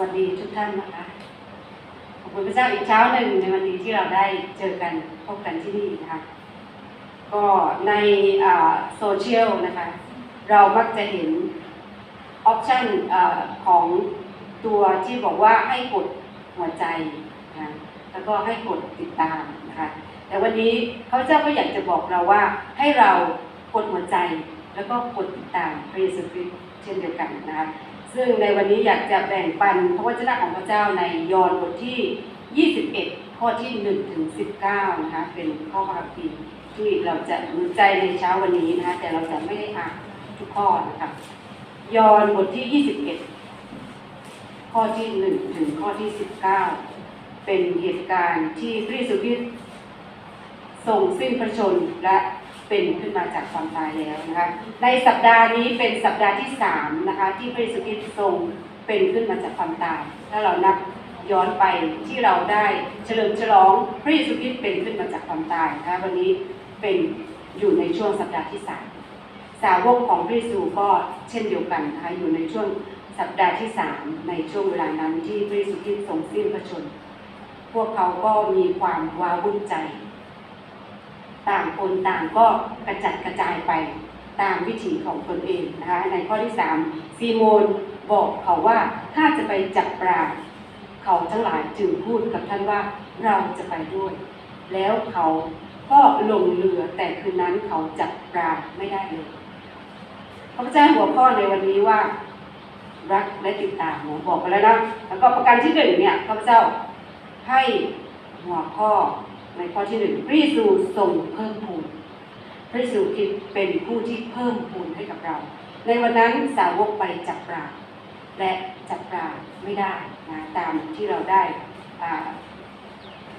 วัสดีทุกท่านนะคะ ขอบคุณพระเจ้าอีกเช้าหนึ่งในวันนี้ที่เราได้เจอกันพบกันที่นี่นะคะ ก็ในโซเชียลนะคะ เรามักจะเห็นออปชันของตัวที่บอกว่าให้กดหัวใจนะแล้วก็ให้กดติดตามนะคะ แต่วันนี้ข้าเจ้าก็อยากจะบอกเราว่าให้เรากดหัวใจแล้วก็กดติดตามพระเยซูคริสต์เช่นเดียวกันนะคะ ซึ่งในวันนี้อยากจะแบ่งปันพระวจนะของพระเจ้าในยอห์นบทที่ 21 ข้อที่1ถึง19 นะคะ เป็นข้อพระคัมภีร์ที่เราจะสนใจในเช้าวันนี้นะคะ แต่เราจะไม่ได้อ่านทุกข้อนะคะยอห์นบทที่ 21 ข้อที่ 1 ถึงข้อที่ 19 เป็นเหตุการณ์ที่พระเยซูคริสต์ทรงสิ้นพระชนและ เป็นขึ้นมาจากความตายแล้วนะคะในสัปดาห์นี้เป็นสัปดาห์ที่สามนะคะที่พระเยซูคริสต์ทรงเป็นขึ้นมาจากความตาย ถ้าเรานับย้อนไปที่เราได้เฉลิมฉลองพระเยซูคริสต์เป็นขึ้นมาจากความตายนะคะวันนี้เป็นอยู่ในช่วงสัปดาห์ที่สามสาวกของพระเยซูก็เช่นเดียวกันนะคะอยู่ในช่วงสัปดาห์ที่สามในช่วงเวลานั้นที่พระเยซูคริสต์ทรงสิ้นพระชน พวกเขาก็มีความว้าวุ่นใจ ต่างคนต่างก็กระจัดกระจายไปตามวิถีของตนเองนะคะในข้อที่สามซีโมนบอกเขาว่าถ้าจะไปจับปลาเขาทั้งหลายจึงพูดกับท่านว่าเราจะไปด้วย แล้วเขาก็ลงเรือแต่คืนนั้นเขาจับปลาไม่ได้เลยข้าพเจ้าหัวข้อในวันนี้ว่า รักและติดตามหมอบอกไปแล้วนะแล้วก็ประการที่หนึ่งเนี่ยข้าพเจ้าให้หัวข้อ ในข้อที่หนึ่งพระเยซูทรงเพิ่มพูนพระเยซูคริสต์เป็นผู้ที่เพิ่มพูนให้กับเรา ในวันนั้นสาวกไปจับปลาและจับปลาไม่ได้นะตามที่เราได้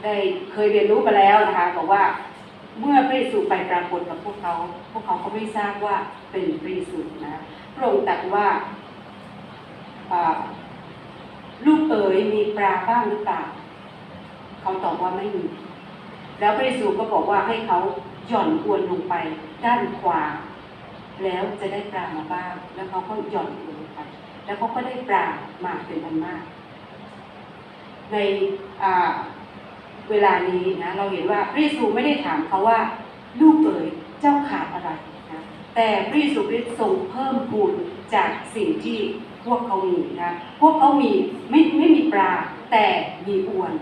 ได้เคยเรียนรู้มาแล้วนะคะบอกว่าเมื่อพระเยซูไปปรากฏกับพวกเขา พวกเขาก็ไม่ทราบว่าเป็นพระเยซูนะพระองค์ตรัสว่าลูกเอ๋ยมีปลาบ้างหรือเปล่า เขาตอบว่าไม่มี แล้วพระเยซูก็บอกว่าให้เขาหย่อนอวนลงไปด้านขวา แล้วจะได้ปลามาบ้าง แล้วเขาก็หย่อนอวนลงไป แล้วเขาก็ได้ปลามาเป็นอันมาก ในเวลานี้นะเราเห็นว่าพระเยซูไม่ได้ถามเขาว่าลูกเอ๋ยเจ้าขาดอะไรนะแต่พระเยซูคริสต์ทรงเพิ่มพูนจากสิ่งที่พวกเขามีนะพวกเขามีไม่ไม่มีปลาแต่มีอวน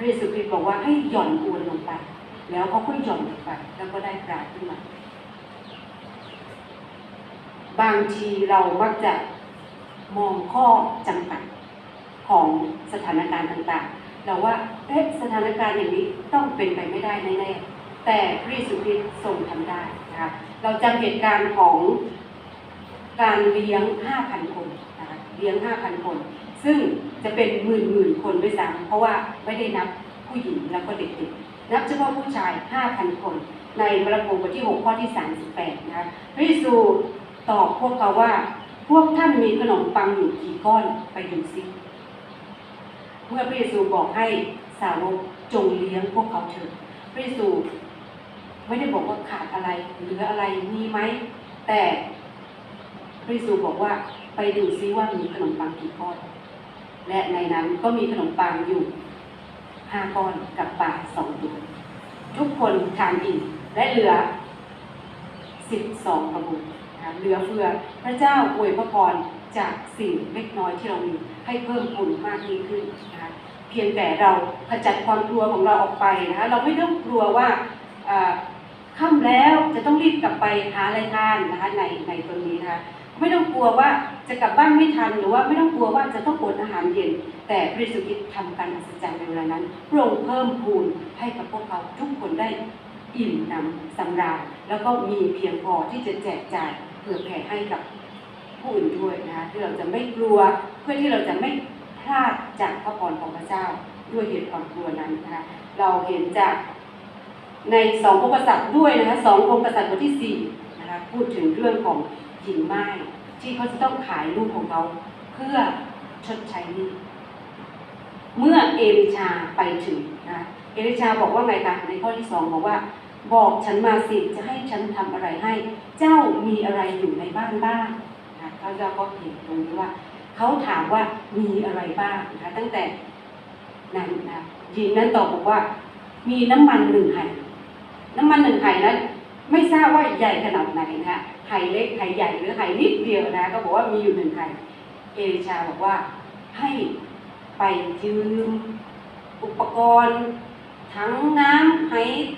ระเยซูคริสต์บอกว่าให้หย่อนอวนลงไป แล้วเขาก็หย่อนลงไปแล้วก็ได้ปลาขึ้นมา บางทีเรามักจะมองข้อจำกัดของสถานการณ์ต่างๆ เราว่าเอ๊ะสถานการณ์อย่างนี้ต้องเป็นไปไม่ได้แน่ๆแต่พระเยซูคริสต์ทรงทำได้นะคะเราจำเหตุการณ์ของการเลี้ยง 5,000 คนนะคะเลี้ยง 5,000 คน ซึ่งจะเป็นหมื่นหมื่นๆคนด้วยซ้ำเพราะว่าไม่ได้นับผู้หญิงแล้วก็เด็กๆนับเฉพาะผู้ชาย 5,000 คน ในมาระโกบทที่ 6 ข้อที่ 38 นะคะพระเยซูตอบพวกเขาว่า พวกท่านมีขนมปังอยู่กี่ก้อนไปดูซิเมื่อพระเยซูบอกให้สาวกจงเลี้ยงพวกเขาเถิดพระเยซูไม่ได้บอกว่าขาดอะไรหลืออะไรมีไหม แต่พระเยซูบอกว่าไปดูซิว่ามีขนมปังกี่ก้อน และในนั้นก็มีขนมปังอยู่ห้าก้อนกับปลาสองตัวทุกคนทานอิ่มและเหลือสิบสองกระบุงนะเหลือเฟือพระเจ้าอวยพระพรจากสิ่งเล็กน้อยที่เรามีให้เพิ่มพูนมากยิ่งขึ้นนะคะเพียงแต่เราขจัดความกลัวของเราออกไปนะคะเราไม่ต้องกลัวว่าอ่าค่ำแล้วจะต้องรีบกลับไปหาอะไรทานนะคะในในตรงนี้นะคะ ไม่ต้องกลัวว่าจะกลับบ้านไม่ทันหรือว่าไม่ต้องกลัวว่าจะต้องอดอาหารเย็น แต่พระเยซูคริต์ทำการอัศจรรย์ในเวลานั้นพระองค์เพิ่มพูนให้กับพวกเขาทุกคนได้อิ่มหนำสำราญแล้วก็มีเพียงพอที่จะแจกจ่ายเผื่อแผ่ให้กับผู้อื่นด้วยนะคะที่เราจะไม่กลัวเพื่อที่เราจะไม่พลาดจากพระพรของพระเจ้าด้วยเหตุความกลัวนั้นนะคะเราเห็นจากในสองพระกษัตริย์ด้วยนะคะสองพระกษัตริย์บทที่สี่นะคะพูดถึงเรื่องของ หญิงไม้ที่เขาจะต้องขายลูกของเขาเพื่อชดใช้หนี้เมื่อเอลิชาไปถึงนะเอลิชาบอกว่าไงคะในข้อที่สองบอกว่า บอกฉันมาสิจะให้ฉันทำอะไรให้ เจ้ามีอะไรอยู่ในบ้านบ้างนะเขาเจ้าก็เห็นตรงนี้ว่าเขาถามว่ามีอะไรบ้างนะคะตั้งแต่นั้นนะหญิงนั้นตอบบอกว่า มีน้ำมันหนึ่งไหน้ำมันหนึ่งไหนั้น ไม่ทราบว่าใหญ่ขนาดไหนนะคะไหเล็กไหใหญ่หรือไหนิดเดียวนะก็บอกว่ามีอยู่หนึ่งไหเอลิชาบอกว่าให้ไปยืมอุปกรณ์ทั้งน้ำไห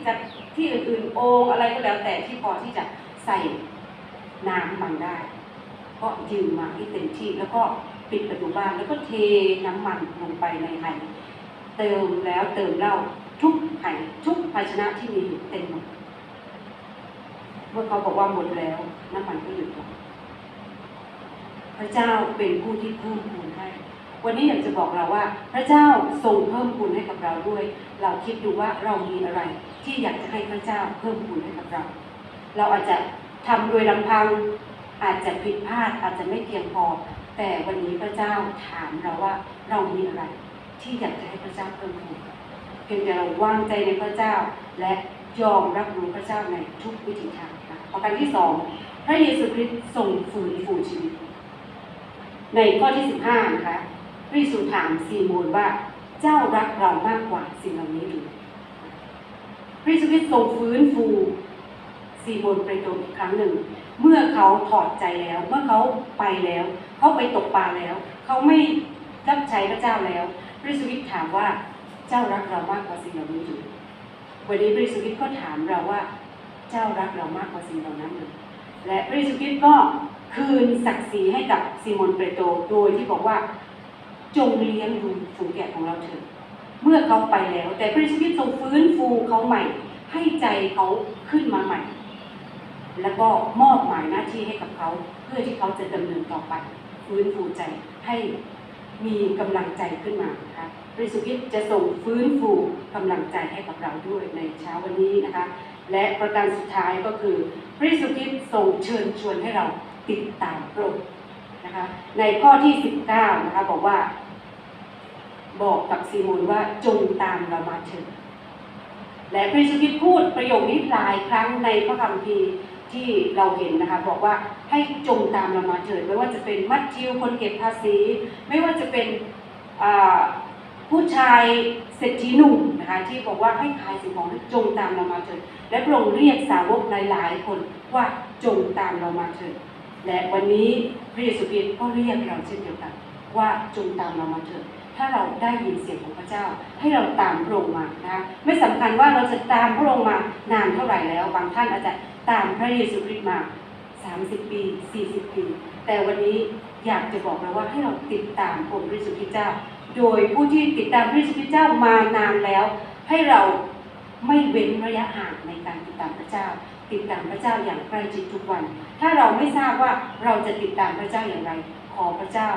จากที่อื่นๆโอ่งอะไรก็แล้วแต่ที่พอที่จะใส่น้ำมันได้ ก็ยืมมาให้เต็มที่แล้วก็ปิดประตูบ้านแล้วก็เทน้ำมันลงไปในไหเติมแล้วเติมเหล้าทุกไหทุกภาชนะที่มีอยู่เต็มหมด เมื่อเขาบอกว่าหมดแล้วน้ำมันก็หยุดลงพระเจ้าเป็นผู้ที่เพิ่มพูนให้ วันนี้อยากจะบอกเราว่า พระเจ้าทรงเพิ่มพูนให้กับเราด้วย เราคิดดูว่าเรามีอะไร ที่อยากจะให้พระเจ้าเพิ่มพูนให้กับเรา เราอาจจะทำโดยลำพังอาจจะผิดพลาดอาจจะไม่เพียงพอ แต่วันนี้พระเจ้าถามเราว่าเรามีอะไร ที่อยากจะให้พระเจ้าเพิ่มพูนเพียงแต่เราวางใจในพระเจ้าและยอมรับรู้พระเจ้าในทุกวิถีทาง ประการที่สองพระเยซูคริสต์ทรงฟื้นฟูชีวิต ในข้อที่สิบห้านะคะพระเยซูถามซีโมนว่าเจ้ารักเรามากกว่าสิ่งเหล่านี้หรือพระเยซูคริสต์ทรงฟื้นฟูซีโมนเปโตรอีกครั้งหนึ่ง เมื่อเขาถอดใจแล้ว เมื่อเขาไปแล้ว เขาไปตกปลาแล้ว เขาไม่รับใช้พระเจ้าแล้วพระเยซูคริสต์ถามว่าเจ้ารักเรามากกว่าสิ่งเหล่านี้หรือวันนี้พระเยซูคริสต์ก็ถาม เช่าเจ้ารักเรามากกว่าสิ่งเหล่านั้น และพระเยซูคริสต์ก็คืนศักดิ์ศรีให้กับซีโมนเปโตรโดยที่บอกว่าจงเลี้ยงดูฝูงแกะของเราเถิดเมื่อเขาไปแล้ว แต่พระเยซูคริสต์ทรงฟื้นฟูเขาใหม่ ให้ใจเขาขึ้นมาใหม่ แล้วก็มอบหมายหน้าที่ให้กับเขา เพื่อที่เขาจะดำเนินต่อไปฟื้นฟูใจให้มีกำลังใจขึ้นมานะคะพระเยซูคริสต์จะส่งฟื้นฟูกำลังใจให้กับเราด้วยในเช้าวันนี้นะคะ และประการสุดท้ายก็คือพระเยซูคริสต์ทรงเชิญชวนให้เราติดตามพระองค์นะคะในข้อที่ 19นะคะบอกว่า บอกกับซีโมนว่าจงตามเรามาเถิดและพระเยซูคริสต์พูดประโยคนี้หลายครั้งในพระคัมภีร์ที่เราเห็นนะคะบอกว่าให้จงตามเรามาเถิดไม่ว่าจะเป็นมัทธิวคนเก็บภาษี ไม่ว่าจะเป็น ผู้ชายเศรษฐีหนุ่มนะคะที่บอกว่าให้ขายสิ่งของจงตามเรามาเถิดและพระองค์เรียกสาวกหลาย ๆ คนว่าจงตามเรามาเถิดและวันนี้พระเยซูคริสต์ก็เรียกเราเช่นเดียวกัน ว่าจงตามเรามาเถิดถ้าเราได้ยินเสียงของพระเจ้าให้เราตามพระองค์มานะคะไม่สำคัญว่าเราจะตามพระองค์มานานเท่าไหร่แล้ว บางท่านอาจจะตามพระเยซูคริสต์มา 30 ปี 40 ปี แต่วันนี้อยากจะบอกเราว่าให้เราติดตามองค์พระเยซูคริสต์เจ้า โดยผู้ที่ติดตามพระเยซูคริสต์เจ้ามานานแล้ว ให้เราไม่เว้นระยะห่างในการติดตามพระเจ้า ติดตามพระเจ้าอย่างใกล้ชิดทุกวัน ถ้าเราไม่ทราบว่าเราจะติดตามพระเจ้าอย่างไร ขอพระเจ้า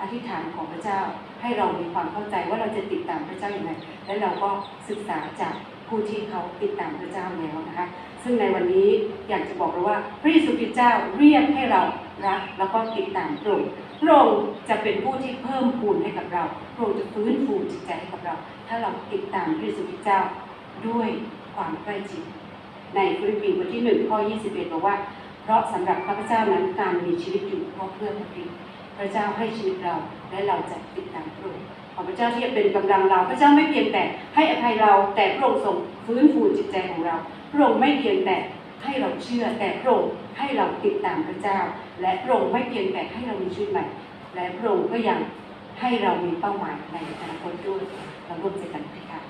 อธิษฐานของพระเจ้าให้เรามีความเข้าใจว่าเราจะติดตามพระเจ้าอย่างไร และเราก็ศึกษาจากผู้ที่เขาติดตามพระเจ้าแล้วนะคะ ซึ่งในวันนี้อยากจะบอกเราว่าพระเยซูคริสต์เจ้าเรียกให้เรารักแล้วก็ติดตามพระอง พระองค์จะเป็นผู้ที่เพิ่มพูนให้กับเราพระองค์จะฟื้นฟูจิตใจให้กับเรา ถ้าเราติดตามพระเยซูคริสต์เจ้าด้วยความใกล้ชิดในฟิลิปปีบทที่หนึ่งข้อ 21 บอกว่า เพราะสำหรับข้าพเจ้านั้นการมีชีวิตอยู่เพราะเพื่อพระคริสต์พระเจ้าให้ชีวิตเราและเราจะติดตามพระองค์ขอพระเจ้าที่จะเป็นกำลังเรา พระเจ้าไม่เพียงแต่ให้อภัยเราแต่พระองค์ทรงฟื้นฟูจิตใจของเรา พระองค์ไม่เพียงแต่ ให้เราเชื่อแต่พระองค์ให้เราติดตามพระเจ้า และพระองค์ไม่เพียงแต่ให้เรามีชีวิตใหม่ และพระองค์ก็ยังให้เรามีเป้าหมายในอนาคตด้วยเราร่วมใจกันค่ะ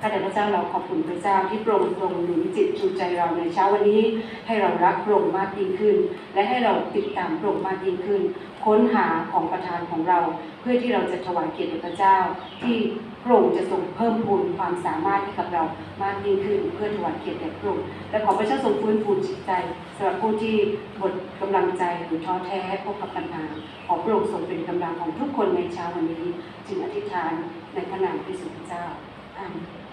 ข้าแต่พระเจ้าเราขอบคุณพระเจ้าที่โปร่งทรงหนุนจิตจูงใจเราในเช้าวันนี้ ให้เรารักโปร่งมากยิ่งขึ้น และให้เราติดตามโปร่งมากยิ่งขึ้น ค้นหาของประทานของเรา เพื่อที่เราจะถวายเกียรติพระเจ้า ที่โปร่งจะทรงเพิ่มพูนความสามารถให้กับเรามากยิ่งขึ้น เพื่อถวายเกียรติแด่พระองค์และขอพระเจ้าทรงฟื้นฟูจิตใจสำหรับผู้ที่หมดกำลังใจหรือท้อแท้พบกับปัญหาขอพระองค์ทรงเป็นกำลังของทุกคนในเช้าวันนี้จึงอธิษฐานในพระนามพระสุเจ้าอาเมน